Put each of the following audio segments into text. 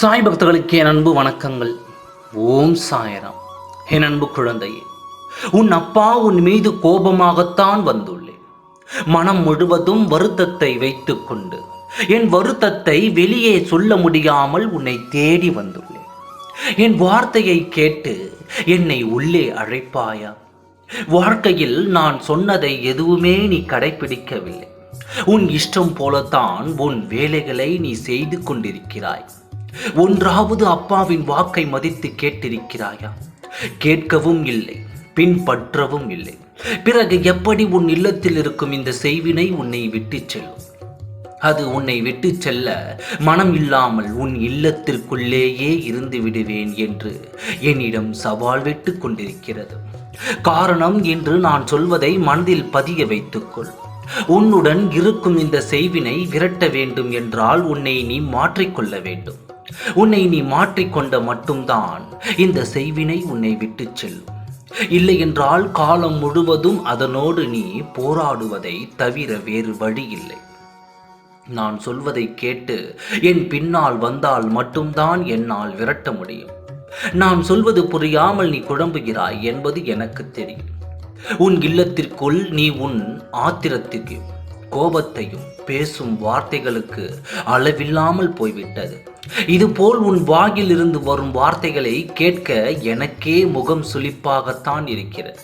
சாய் பக்தர்களுக்கு என் அன்பு வணக்கங்கள். ஓம் சாயராம். என் அன்பு குழந்தையே உன் அப்பா உன் மீது கோபமாகத்தான் வந்துள்ளேன் மனம் முழுவதும் வருத்தத்தை வைத்துக்கொண்டு என் வருத்தத்தை வெளியே சொல்ல முடியாமல் உன்னை தேடி வந்துள்ளேன் என் வார்த்தையை கேட்டு என்னை உள்ளே அழைப்பாயா? வாழ்க்கையில் நான் சொன்னதை எதுவுமே நீ கடைபிடிக்கவில்லை உன் இஷ்டம் போலத்தான் உன் வேலைகளை நீ செய்து கொண்டிருக்கிறாய். ஒன்றாவது அப்பாவின் வாக்கை மதித்து கேட்டிருக்கிறாயா? கேட்கவும் இல்லை பின்பற்றவும் இல்லை. பிறகு எப்படி உன் இல்லத்தில் இருக்கும் இந்த செய்வினை உன்னை விட்டுச் செல்லும்? அது உன்னை விட்டு செல்ல மனம் இல்லாமல் உன் இல்லத்திற்குள்ளேயே இருந்து விடுவேன் என்று என்னிடம் சவால் விட்டு கொண்டிருக்கிறது. காரணம் என்று நான் சொல்வதை மனதில் பதிய வைத்துக்கொள். உன்னுடன் இருக்கும் இந்த செய்வினை விரட்ட வேண்டும் என்றால் உன்னை நீ மாற்றிக்கொள்ள வேண்டும். உன்னை நீ மாற்றிக்கொண்ட மட்டும்தான் இந்த செய்வினை உன்னை விட்டு செல்லும். இல்லை என்றால் காலம் முழுவதும் அதனோடு நீ போராடுவதை தவிர வேறு வழி இல்லை நான் சொல்வதை கேட்டு என் பின்னால் வந்தால் மட்டும்தான் என்னால் விரட்ட முடியும். நான் சொல்வது புரியாமல் நீ குழம்புகிறாய் என்பது எனக்கு தெரியும். உன் இல்லத்திற்குள் நீ உன் ஆத்திரத்தையும் கோபத்தையும் பேசும் வார்த்தைகளுக்கு அளவில்லாமல் போய்விட்டது. இதுபோல் உன் வாயில் இருந்து வரும் வார்த்தைகளை கேட்க எனக்கே முகம் சுளிப்பாகத்தான் இருக்கிறது.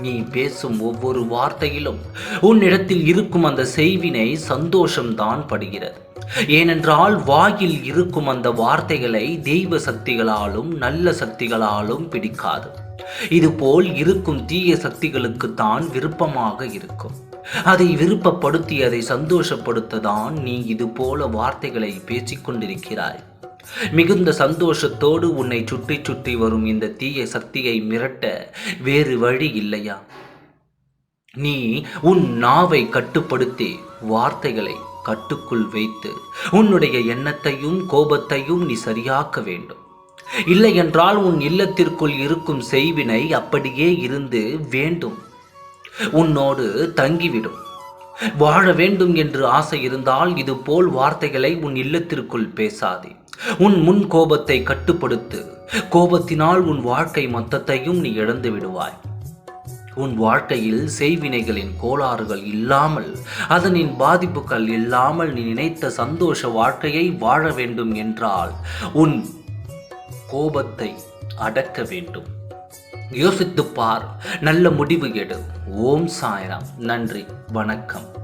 நீ பேசும் ஒவ்வொரு வார்த்தையிலும் உன்னிடத்தில் இருக்கும் அந்த செய்வினை சந்தோஷம்தான் படுகிறது. ஏனென்றால் வாயில் இருக்கும் அந்த வார்த்தைகளை தெய்வ சக்திகளாலும் நல்ல சக்திகளாலும் பிடிக்காது. இதுபோல் இருக்கும் தீய சக்திகளுக்கு தான் விருப்பமாக இருக்கும். அதை விருப்பப்படுத்தி அதை சந்தோஷப்படுத்ததான் நீ இது போல வார்த்தைகளை பேசிக்கொண்டிருக்கிறாய் மிகுந்த சந்தோஷத்தோடு உன்னை சுற்றி சுற்றி வரும் இந்த தீய சக்தியை மிரட்ட வேறு வழி இல்லையா? நீ உன் நாவை கட்டுப்படுத்தி வார்த்தைகளை கட்டுக்குள் வைத்து உன்னுடைய எண்ணத்தையும் கோபத்தையும் நீ சரியாக்க வேண்டும். இல்லை என்றால் உன் இல்லத்திற்குள் இருக்கும் செய்வினை அப்படியே இருந்து வேண்டும். உன்னோடு தங்கிவிடும். வாழ வேண்டும் என்று ஆசை இருந்தால் இது போல் வார்த்தைகளை உன் இல்லத்திற்குள் பேசாதே. உன் முன் கோபத்தை கட்டுப்படுத்து கோபத்தினால் உன் வாழ்க்கை மொத்தத்தையும் நீ இழந்து விடுவாய். உன் வாழ்க்கையில் செய்வினைகளின் கோளாறுகள் இல்லாமல் அதனின் பாதிப்புகள் இல்லாமல் நீ நினைத்த சந்தோஷ வாழ்க்கையை வாழ வேண்டும் என்றால் உன் கோபத்தை அடக்க வேண்டும். யோசித்துப்பார் நல்ல முடிவு எடு. ஓம் சாய்ராம். நன்றி. வணக்கம்.